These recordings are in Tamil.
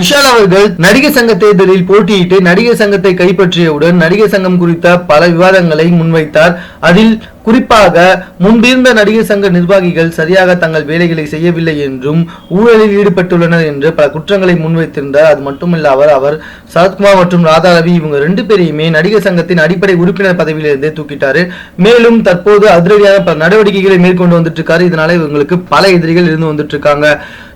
விஷால் அவர்கள் நடிகர் சங்க தேர்தலில் போட்டியிட்டு நடிகர் சங்கத்தை கைப்பற்றியவுடன் நடிகர் சங்கம் குறித்த பல விவாதங்களை முன்வைத்தார். அதில் குறிப்பாக முன்பிருந்த நடிகர் சங்க நிர்வாகிகள் சரியாக தங்கள் வேலைகளை செய்யவில்லை என்றும் ஊழலில் ஈடுபட்டுள்ளனர் என்று பல குற்றங்களை முன்வைத்திருந்தார். அது மட்டுமல்ல அவர் அவர் சரத்குமார் மற்றும் ராதாரவி இவங்க ரெண்டு பேரையுமே நடிகர் சங்கத்தின் அடிப்படை உறுப்பினர் பதவியிலிருந்தே தூக்கிட்டாரு. மேலும் தற்போது அதிரடியான பல நடவடிக்கைகளை மேற்கொண்டு வந்துட்டு இருக்காரு இதனால இவங்களுக்கு பல எதிரிகள் இருந்து வந்துட்டு இருக்காங்க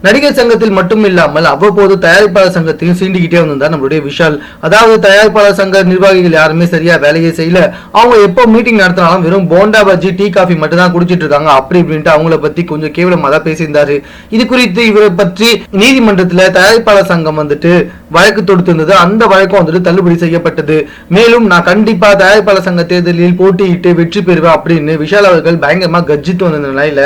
நடிகர் சங்கத்தில் மட்டும் இல்லாமல் அவ்வப்போது தயாரிப்பாளர் சங்கத்தையும் சீண்டிக்கிட்டே வந்திருந்தார் நம்மளுடைய விஷால். அதாவது தயாரிப்பாளர் சங்க நிர்வாகிகள் யாருமே சரியா வேலையை செய்யல. அவங்க எப்போ மீட்டிங் நடத்தினாலும் வெறும் போண்டா பஜ்ஜி டீ காஃபி மட்டும் தான் குடிச்சிட்டு இருக்காங்க அப்படி இப்படின்ட்டு அவங்கள பத்தி கொஞ்சம் கேவலமா தான் பேசியிருந்தாரு. இது குறித்து இவரை பற்றி நீதிமன்றத்துல தயாரிப்பாளர் சங்கம் வந்துட்டு வழக்கு தொடுத்திருந்தது. அந்த வழக்கம் வந்துட்டு தள்ளுபடி செய்யப்பட்டது. மேலும் நான் கண்டிப்பா தயாரிப்பாளர் சங்க தேர்தலில் போட்டியிட்டு வெற்றி பெறுவேன் அப்படின்னு விஷால் அவர்கள் பயங்கரமா கர்ஜித்து வந்த நிலையில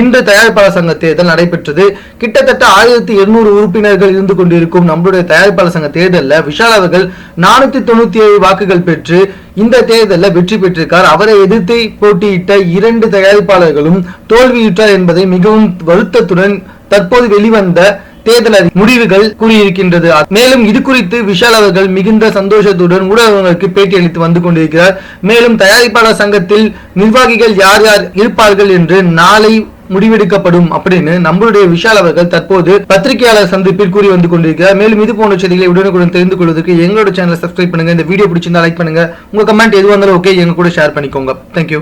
இன்று தயாரிப்பாளர் சங்க தேர்தல் நடைபெற்றது. கிட்டத்தட்ட ஆயிரத்தி இருநூறு உறுப்பினர்கள் இருந்து கொண்டிருக்கும் நம்மளுடைய தயாரிப்பாளர் சங்க தேர்தலில் விஷால் அவர்கள் நானூத்தி தொண்ணூத்தி ஏழு வாக்குகள் பெற்று இந்த தேர்தலில் வெற்றி பெற்றிருக்கார். அவரை எதிர்த்து போட்டியிட்ட இரண்டு தயாரிப்பாளர்களும் தோல்வியுற்றார் என்பதை மிகவும் வருத்தத்துடன் தற்போது வெளிவந்த தேர்தல் முடிவுகள் கூறியிருக்கின்றது. மேலும் இது குறித்து விஷால் அவர்கள் மிகுந்த சந்தோஷத்துடன் ஊடகங்களுக்கு பேட்டி அளித்து வந்து கொண்டிருக்கிறார். மேலும் தயாரிப்பாளர் சங்கத்தில் நிர்வாகிகள் யார் யார் இருப்பார்கள் என்று நாளை முடிவெடுக்கப்படும் அப்படின்னு நம்மளுடைய விஷால் அவர்கள் தற்போது பத்திரிகையாளர் சந்திப்பில் கூறி வந்து கொண்டிருக்கிறார். மேலும் இது போன்ற செய்திகளை உடனுக்குடன் தெரிந்து கொள்வதற்கு எங்களோட சேனலை சப்ஸ்கிரைப் பண்ணுங்க. இந்த வீடியோ பிடிச்சிருந்தா லைக் பண்ணுங்க. உங்க கமெண்ட் எதுவாக இருந்தாலும் ஓகே எங்க கூட ஷேர் பண்ணிக்கோங்க. தேங்க்யூ